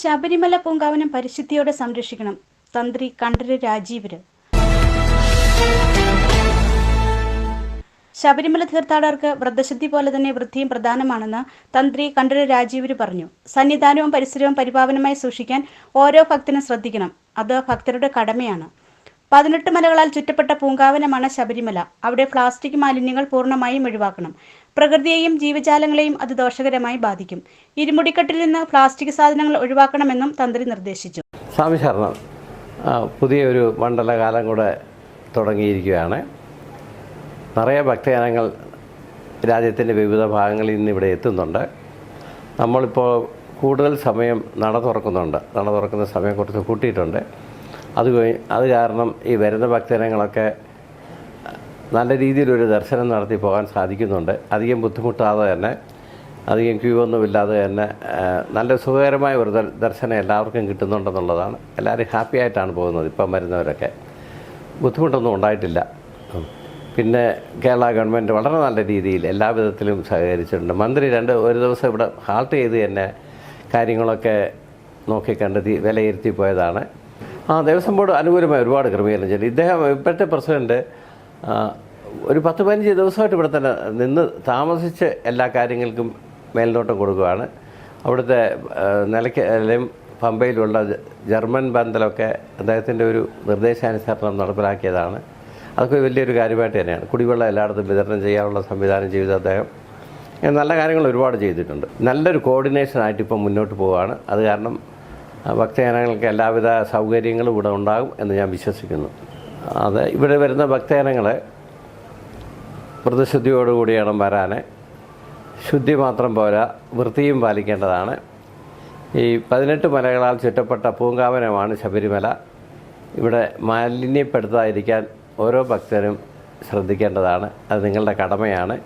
ശബരിമല പൂങ്കാവനം പരിശുദ്ധിയോടെ സംരക്ഷിക്കണം. തന്ത്രി കണ്ഠര് രാജീവര്. ശബരിമല തീർത്ഥാടകർക്ക് വ്രതശുദ്ധി പോലെ തന്നെ വൃത്തിയും പ്രധാനമാണെന്ന് തന്ത്രി കണ്ഠര് രാജീവര് പറഞ്ഞു. സന്നിധാനവും പരിസരവും പരിപാവനമായി സൂക്ഷിക്കാൻ ഓരോ ഭക്തനും ശ്രദ്ധിക്കണം. അത് ഭക്തരുടെ കടമയാണ്. പതിനെട്ട് മലകളാൽ ചുറ്റപ്പെട്ട പൂങ്കാവനമാണ് ശബരിമല. അവിടെ പ്ലാസ്റ്റിക് മാലിന്യങ്ങൾ പൂർണമായും ഒഴിവാക്കണം. പ്രകൃതിയെയും ജീവജാലങ്ങളെയും അത് ദോഷകരമായി ബാധിക്കും. ഇരുമുടിക്കെട്ടിൽ നിന്ന് പ്ലാസ്റ്റിക് സാധനങ്ങൾ ഒഴിവാക്കണമെന്നും തന്ത്രി നിർദ്ദേശിച്ചു. സ്വാമി ശരണം പുതിയൊരു മണ്ഡലകാലം കൂടെ തുടങ്ങിയിരിക്കുകയാണ്. നിറയെ ഭക്തജനങ്ങൾ രാജ്യത്തിന്റെ വിവിധ ഭാഗങ്ങളിൽ നിന്ന് ഇവിടെ എത്തുന്നുണ്ട്. നമ്മളിപ്പോൾ കൂടുതൽ സമയം നട തുറക്കുന്നുണ്ട്. നട തുറക്കുന്ന സമയം കുറച്ച് കൂട്ടിയിട്ടുണ്ട്. അത് അത് കാരണം ഈ വരുന്ന ഭക്തജനങ്ങളൊക്കെ നല്ല രീതിയിലൊരു ദർശനം നടത്തി പോകാൻ സാധിക്കുന്നുണ്ട്. അധികം ബുദ്ധിമുട്ടാതെ തന്നെ അധികം ക്യൂ ഒന്നുമില്ലാതെ തന്നെ നല്ല സുഖകരമായ ഒരു ദർശനം എല്ലാവർക്കും കിട്ടുന്നുണ്ടെന്നുള്ളതാണ്. എല്ലാവരും ഹാപ്പി ആയിട്ടാണ് പോകുന്നത് ഇപ്പം വരുന്നവരൊക്കെ. ബുദ്ധിമുട്ടൊന്നും ഉണ്ടായിട്ടില്ല. പിന്നെ കേരള ഗവൺമെന്റ് വളരെ നല്ല രീതിയിൽ എല്ലാ വിധത്തിലും സഹകരിച്ചിട്ടുണ്ട്. മന്ത്രി രണ്ട് ഒരു ദിവസം ഇവിടെ ഹാൾട്ട് ചെയ്ത് തന്നെ കാര്യങ്ങളൊക്കെ നോക്കിക്കണ്ട് വിലയിരുത്തി പോയതാണ്. ആ ദേവസ്വം ബോർഡ് അനുകൂലമായി ഒരുപാട് ക്രമീകരണം ചെയ്തു. ഇദ്ദേഹം ഇപ്പോഴത്തെ പ്രസിഡന്റ് ആ, ഒരു പത്ത് പതിനഞ്ച് ദിവസമായിട്ട് ഇവിടെ തന്നെ നിന്ന് താമസിച്ച് എല്ലാ കാര്യങ്ങൾക്കും മേൽനോട്ടം കൊടുക്കുകയാണ്. അവിടുത്തെ നിലയ്ക്ക് നിലയ്ക്കലും പമ്പയിലുള്ള ജർമ്മൻ ബന്ധലൊക്കെ അദ്ദേഹത്തിന്റെ ഒരു നിർദ്ദേശാനുസരണം നടപ്പിലാക്കിയതാണ്. അതൊക്കെ വലിയൊരു കാര്യമായിട്ട് തന്നെയാണ്. കുടിവെള്ളം എല്ലായിടത്തും വിതരണം ചെയ്യാനുള്ള സംവിധാനം ചെയ്ത അദ്ദേഹം. നല്ല കാര്യങ്ങൾ ഒരുപാട് ചെയ്തിട്ടുണ്ട്. നല്ലൊരു കോർഡിനേഷനായിട്ട് ഇപ്പം മുന്നോട്ട് പോവുകയാണ്. അത് കാരണം ഭക്തജനങ്ങൾക്ക് എല്ലാവിധ സൗകര്യങ്ങളും ഇവിടെ ഉണ്ടാകും എന്ന് ഞാൻ വിശ്വസിക്കുന്നു. അത് ഇവിടെ വരുന്ന ഭക്തജനങ്ങളെ വ്രതശുദ്ധിയോടുകൂടി വേണം വരാൻ ശുദ്ധി മാത്രം പോരാ വൃത്തിയും പാലിക്കേണ്ടതാണ്. ഈ പതിനെട്ട് മലകളാൽ ചുറ്റപ്പെട്ട പൂങ്കാവനമാണ് ശബരിമല. ഇവിടെ മാലിന്യപ്പെടുത്താതിരിക്കാൻ ഓരോ ഭക്തരും ശ്രദ്ധിക്കേണ്ടതാണ്. അത് നിങ്ങളുടെ കടമയാണ്.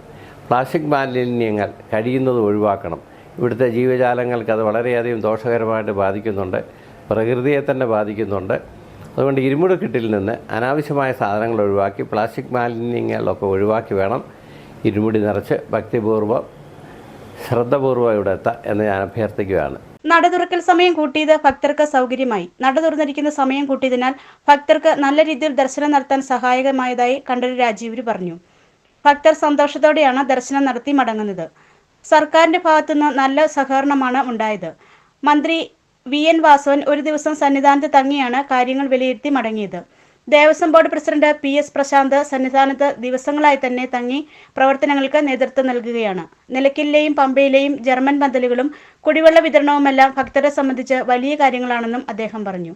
പ്ലാസ്റ്റിക് മാലിന്യങ്ങൾ കഴിയുന്നത് ഒഴിവാക്കണം. ഇവിടുത്തെ ജീവജാലങ്ങൾക്ക് അത് വളരെയധികം ദോഷകരമായിട്ട് ബാധിക്കുന്നുണ്ട്. പ്രകൃതിയെ തന്നെ ബാധിക്കുന്നുണ്ട്. അതുകൊണ്ട് ഇരുമുടിക്കെട്ടിൽ നിന്ന് അനാവശ്യമായ സാധനങ്ങൾ ഒഴിവാക്കി പ്ലാസ്റ്റിക് മാലിന്യങ്ങളൊക്കെ ഒഴിവാക്കി വേണം ഇരുമുടി നിറച്ച് ഭക്തിപൂർവം ശ്രദ്ധപൂർവം ഇവിടെ എത്താം എന്ന് ഞാൻ അഭ്യർത്ഥിക്കുകയാണ്. നട തുറക്കൽ സമയം കൂട്ടിയത് ഭക്തർക്ക് സൗകര്യമായി. നട തുറന്നിരിക്കുന്ന സമയം കൂട്ടിയതിനാൽ ഭക്തർക്ക് നല്ല രീതിയിൽ ദർശനം നടത്താൻ സഹായകമായതായി കണ്ടൊരു രാജീവര് പറഞ്ഞു. ഭക്തർ സന്തോഷത്തോടെയാണ് ദർശനം നടത്തി മടങ്ങുന്നത്. സർക്കാരിന്റെ ഭാഗത്തുനിന്ന് നല്ല സഹകരണമാണ് ഉണ്ടായത്. മന്ത്രി വി എൻ വാസവൻ ഒരു ദിവസം സന്നിധാനത്ത് തങ്ങിയാണ് കാര്യങ്ങൾ വിലയിരുത്തി മടങ്ങിയത്. Devaswom board president P S Prashanth സന്നിധാനത്ത് ദിവസങ്ങളായി തന്നെ തങ്ങി പ്രവർത്തനങ്ങൾക്ക് നേതൃത്വം നൽകുകയാണ്. നിലയ്ക്കലിലെയും പമ്പയിലെയും ജർമ്മൻ പന്തലുകളും കുടിവെള്ള വിതരണവുമെല്ലാം ഭക്തരെ സംബന്ധിച്ച് വലിയ കാര്യങ്ങളാണെന്നും അദ്ദേഹം പറഞ്ഞു.